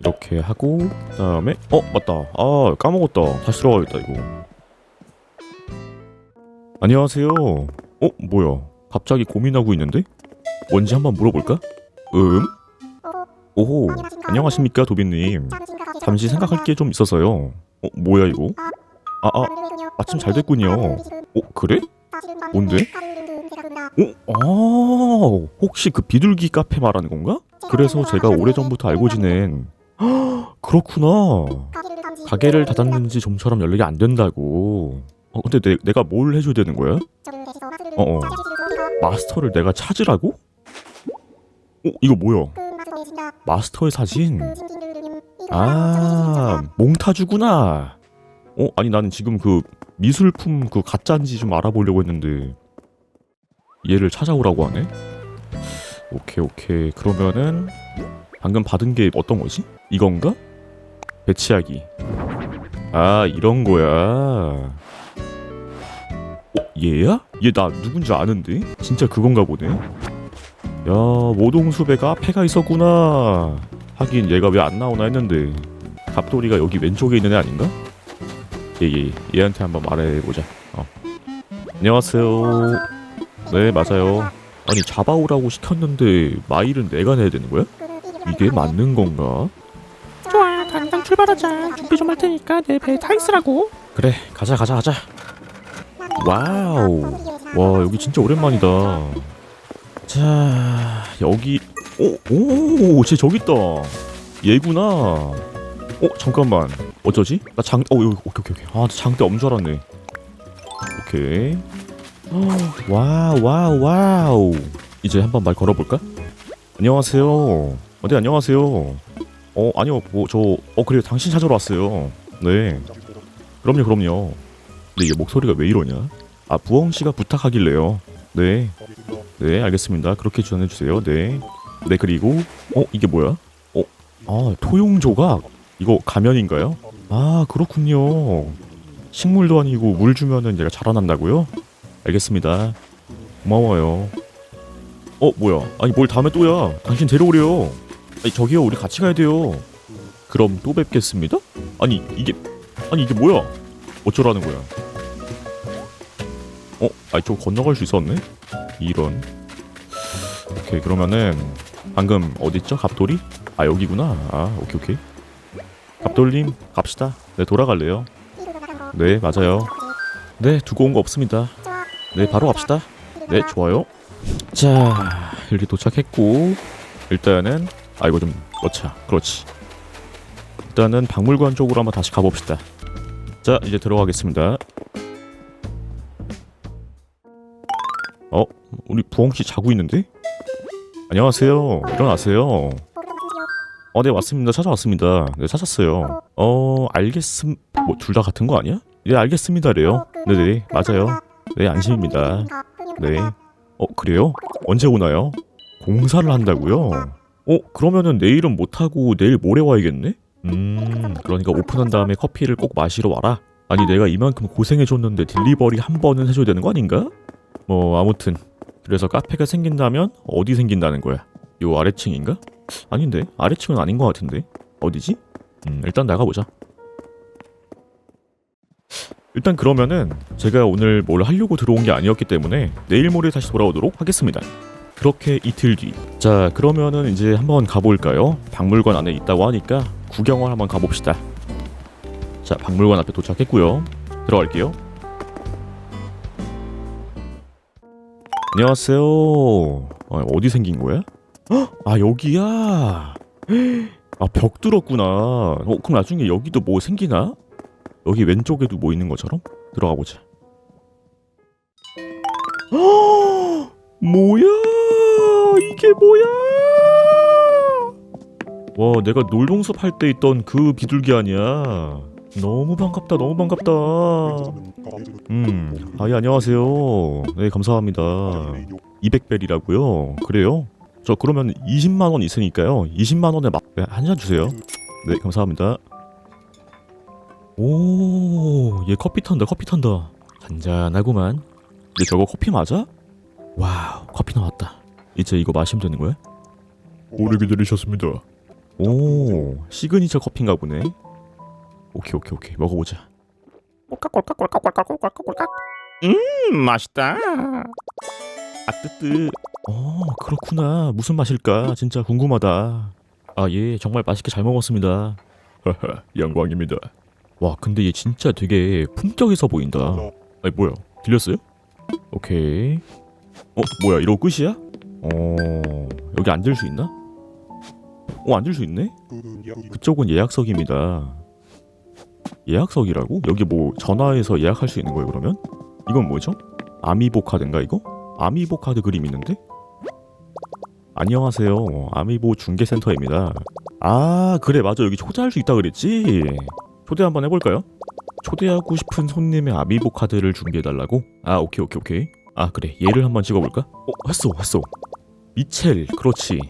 이렇게 하고 그다음에 어 맞다. 아 까먹었다. 다시 들어가겠다 이거. 안녕하세요. 어 뭐야? 갑자기 고민하고 있는데? 뭔지 한번 물어볼까? 음? 오호 안녕하십니까? 도비님. 잠시 생각할 게 좀 있어서요. 어 뭐야 이거? 아아 마침 잘 됐군요. 어 그래? 뭔데? 어? 아 혹시 그 비둘기 카페 말하는 건가? 그래서 제가 오래전부터 알고 지낸 헉, 그렇구나. 가게를 닫았는지 좀처럼 연락이 안 된다고. 어 근데 내, 내가 뭘 해줘야 되는 거야? 어 어. 마스터를 내가 찾으라고? 어 이거 뭐야? 마스터의 사진? 아 몽타주구나. 어 아니 나는 지금 그 미술품 그 가짜인지 좀 알아보려고 했는데 얘를 찾아오라고 하네? 오케이 오케이. 그러면은 방금 받은 게 어떤 거지? 이건가? 배치하기 아 이런 거야 어 얘야? 얘 나 누군지 아는데? 진짜 그건가 보네 야 모동수배가 앞에가 있었구나 하긴 얘가 왜 안 나오나 했는데 갑돌이가 여기 왼쪽에 있는 애 아닌가? 얘얘 얘한테 한번 말해보자 어. 안녕하세요 네 맞아요 아니 잡아오라고 시켰는데 마일은 내가 내야 되는 거야? 이게 맞는 건가? 출발하자. 준비 좀 할 테니까 내 배에 타 있으라고. 그래 가자 가자 가자. 와우. 와 여기 진짜 오랜만이다. 자 여기 오오쟤 저기 있다. 얘구나. 어 잠깐만. 어쩌지? 나 장 어 여기 오케이 오케이 오케이. 아나 장대 엄줄 알았네. 오케이. 어, 와우 와우 와우. 이제 한번 말 걸어볼까? 안녕하세요. 어네 안녕하세요 어 아니요. 뭐저어 그래요. 당신 찾으러 왔어요. 네. 그럼요 그럼요. 근데 이게 목소리가 왜 이러냐? 아 부엉 씨가 부탁하길래요. 네. 네 알겠습니다. 그렇게 전해 주세요. 네네 그리고 어 이게 뭐야? 어아 토용 조각? 이거 가면인가요? 아 그렇군요. 식물도 아니고 물 주면은 얘가 자라난다고요? 알겠습니다. 고마워요. 어 뭐야? 아니 뭘 다음에 또야? 당신 데려오래요 아니 저기요 우리 같이 가야 돼요. 그럼 또 뵙겠습니다? 아니 이게 아니 이게 뭐야? 어쩌라는 거야? 어? 아니 저 건너갈 수 있었네? 이런. 오케이 그러면은 방금 어딨죠? 갑돌이? 아 여기구나. 아 오케이 오케이. 갑돌님 갑시다. 네 돌아갈래요? 네 맞아요. 네 두고 온 거 없습니다. 네 바로 갑시다. 네 좋아요. 자 이렇게 도착했고 일단은 아 이거 좀 넣자. 그렇지. 일단은 박물관 쪽으로 한번 다시 가봅시다. 자 이제 들어가겠습니다. 어? 우리 부엉씨 자고 있는데? 안녕하세요. 일어나세요. 어 네 왔습니다. 찾아왔습니다. 네 찾았어요. 어 알겠음 뭐 둘 다 같은 거 아니야? 네 알겠습니다래요. 네네 맞아요. 네 안심입니다. 네. 어 그래요? 언제 오나요? 공사를 한다고요 어 그러면은 내일은 못 하고 내일 모레 와야겠네? 음 그러니까 오픈한 다음에 커피를 꼭 마시러 와라. 아니 내가 이만큼 고생해줬는데 딜리버리 한 번은 해줘야 되는 거 아닌가? 뭐 아무튼 그래서 카페가 생긴다면 어디 생긴다는 거야? 요 아래층인가? 아닌데? 아래층은 아닌 것 같은데. 어디지? 음 일단 나가보자. 일단 그러면은 제가 오늘 뭘 하려고 들어온 게 아니었기 때문에 내일 모레 다시 돌아오도록 하겠습니다. 그렇게 이틀 뒤. 자, 그러면은 이제 한번 가볼까요? 박물관 안에 있다고 하니까 구경을 한번 가봅시다. 자, 박물관 앞에 도착했고요. 들어갈게요. 안녕하세요. 아, 어디 생긴 거야? 헉, 아, 여기야. 아, 벽 뚫었구나. 어, 그럼 나중에 여기도 뭐 생기나? 여기 왼쪽에도 뭐 있는 것처럼 들어가 보자. 헉! 뭐야? 이게 뭐야? 와, 내가 놀동숲 할때 있던 그 비둘기 아니야? 너무 반갑다, 너무 반갑다. 음, 아예 안녕하세요. 네, 감사합니다. 200벨이라고요? 그래요? 저 그러면 20만 원 있으니까요. 20만 원에 막한잔 주세요. 네, 감사합니다. 오, 얘 커피 탄다, 커피 탄다. 잔잔하구만. 근데 저거 커피 맞아? 와우, 커피 나왔다. 이제 이거 마시면 되는 거야? 오래 기다리셨습니다. 오, 시그니처 커피인가 보네. 오케이 오케이 오케이 먹어보자. 꼴깍꼴깍꼴깍꼴깍꼴깍꼴깍 음 맛있다 아 뜨뜨. 어 그렇구나. 무슨 맛일까? 진짜 궁금하다. 아 예 정말 맛있게 잘 먹었습니다. 영광입니다. 와 근데 얘 진짜 되게 품격 있어 보인다. 아니 뭐야 들렸어요? 오케이. 어 뭐야 이러고 끝이야? 어 여기 앉을 수 있나? 어 앉을 수 있네? 그쪽은 예약석입니다. 예약석이라고? 여기 뭐 전화해서 예약할 수 있는 거예요 그러면? 이건 뭐죠? 아미보 카드인가 이거? 아미보 카드 그림 있는데? 안녕하세요. 아미보 중개센터입니다. 아 그래 맞아 여기 초대할 수 있다 그랬지? 초대 한번 해볼까요? 초대하고 싶은 손님의 아미보 카드를 준비해달라고? 아 오케이 오케이 오케이 아 그래 얘를 한번 찍어볼까? 어 했어 했어 미첼 그렇지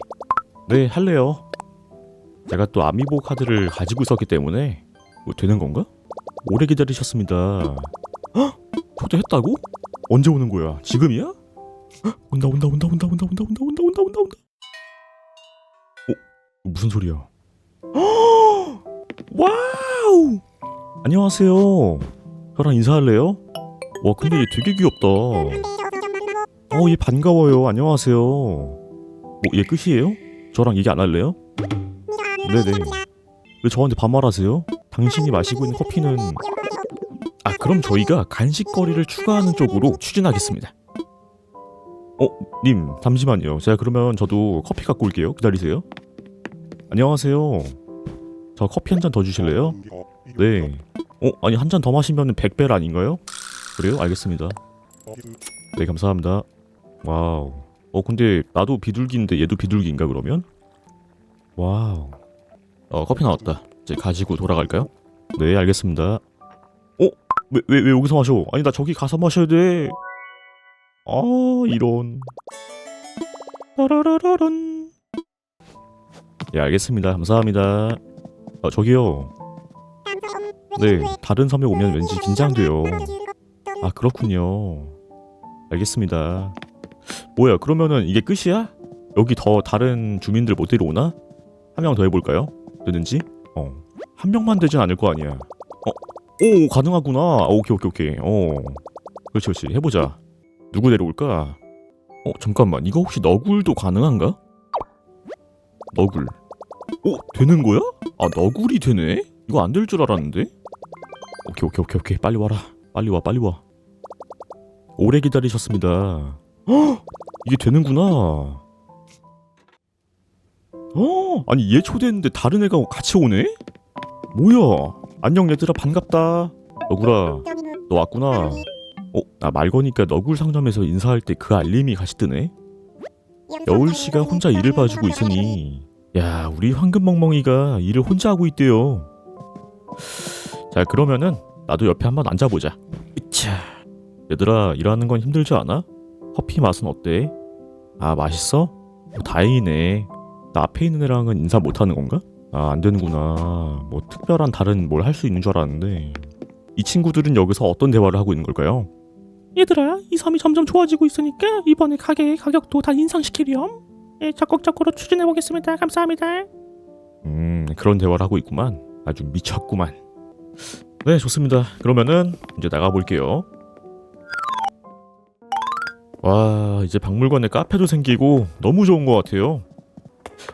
네 할래요 제가 또 아미보 카드를 가지고 있었기 때문에 뭐 되는 건가? 오래 기다리셨습니다 헉? 초대했다고? 언제 오는 거야? 지금이야? 헉, 온다 온다 온다 온다 온다 온다 온다 온다 온다 온다 온다 어? 무슨 소리야 헉! 와우 안녕하세요 저랑 인사할래요? 와 근데 얘 되게 귀엽다 어얘 반가워요 안녕하세요 뭐 얘 끝이에요? 저랑 얘기 안 할래요? 네네 왜 저한테 반말하세요? 당신이 마시고 있는 커피는 아 그럼 저희가 간식거리를 추가하는 쪽으로 추진하겠습니다 어? 님 잠시만요 제가 그러면 저도 커피 갖고 올게요 기다리세요 안녕하세요 저 커피 한 잔 더 주실래요? 네 어? 아니 한 잔 더 마시면 100벨 아닌가요? 그래요? 알겠습니다 네 감사합니다 와우 어 근데 나도 비둘기인데 얘도 비둘기인가 그러면? 와우 어 커피 나왔다 이제 가지고 돌아갈까요? 네 알겠습니다 어? 왜, 왜, 왜 여기서 마셔? 아니 나 저기 가서 마셔야 돼. 아 이런. 따라라라란. 예 알겠습니다. 감사합니다. 아 저기요. 네 다른 섬에 오면 왠지 긴장돼요. 아 그렇군요. 알겠습니다. 뭐야 그러면은 이게 끝이야? 여기 더 다른 주민들 못 데려오나? 한 명 더 해볼까요? 되는지? 어. 한 명만 되진 않을 거 아니야. 오 가능하구나. 아, 오케이 오케이 오케이. 어. 그렇지 그렇지. 해보자. 누구 데려올까? 어 잠깐만. 이거 혹시 너굴도 가능한가? 너굴. 오 되는 거야? 아 너굴이 되네? 이거 안 될 줄 알았는데? 오케이 오케이 오케이 오케이. 빨리 와라. 빨리 와 빨리 와. 오래 기다리셨습니다 헉 이게 되는구나. 어 아니 얘 초대했는데 다른 애가 같이 오네? 뭐야? 안녕 얘들아 반갑다. 너구라 너 왔구나. 어? 나 말 거니까 너굴 상점에서 인사할 때 그 알림이 같이 뜨네. 여울씨가 혼자 일을 봐주고 있으니. 야 우리 황금멍멍이가 일을 혼자 하고 있대요. 자 그러면은 나도 옆에 한번 앉아보자. 으차 얘들아 일하는 건 힘들지 않아? 커피 맛은 어때? 아 맛있어? 어, 다행이네 나 앞에 있는 애랑은 인사 못하는 건가? 아, 안 되는구나. 뭐 특별한 다른 뭘 할 수 있는 줄 알았는데. 이 친구들은 여기서 어떤 대화를 하고 있는 걸까요? 얘들아 이 섬이 점점 좋아지고 있으니까 이번에 가게의 가격도 다 인상시키렴 예, 적극적으로 추진해 보겠습니다 감사합니다 음, 그런 대화를 하고 있구만. 아주 미쳤구만. 네, 좋습니다. 그러면은 이제 나가 볼게요. 와, 이제 박물관에 카페도 생기고 너무 좋은 것 같아요.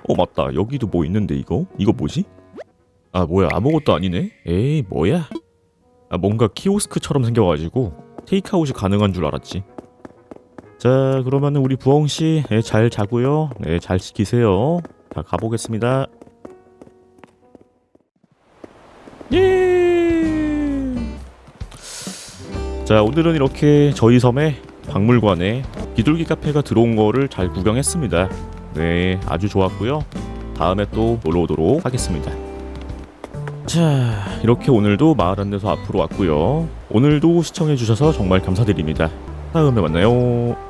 어, 맞다. 여기도 뭐 있는데 이거? 이거 뭐지? 아, 뭐야? 아무것도 아니네. 에이, 뭐야? 아, 뭔가 키오스크처럼 생겨가지고 테이크아웃이 가능한 줄 알았지. 자, 그러면은 우리 부엉 씨, 네, 잘 자고요. 네, 잘 지키세요. 자, 가보겠습니다. 예. 자, 오늘은 이렇게 저희 섬에 박물관에 비둘기 카페가 들어온 거를 잘 구경했습니다. 네, 아주 좋았고요. 다음에 또 놀러 오도록 하겠습니다. 자, 이렇게 오늘도 마을 안내소 앞으로 왔고요. 오늘도 시청해 주셔서 정말 감사드립니다. 다음에 만나요.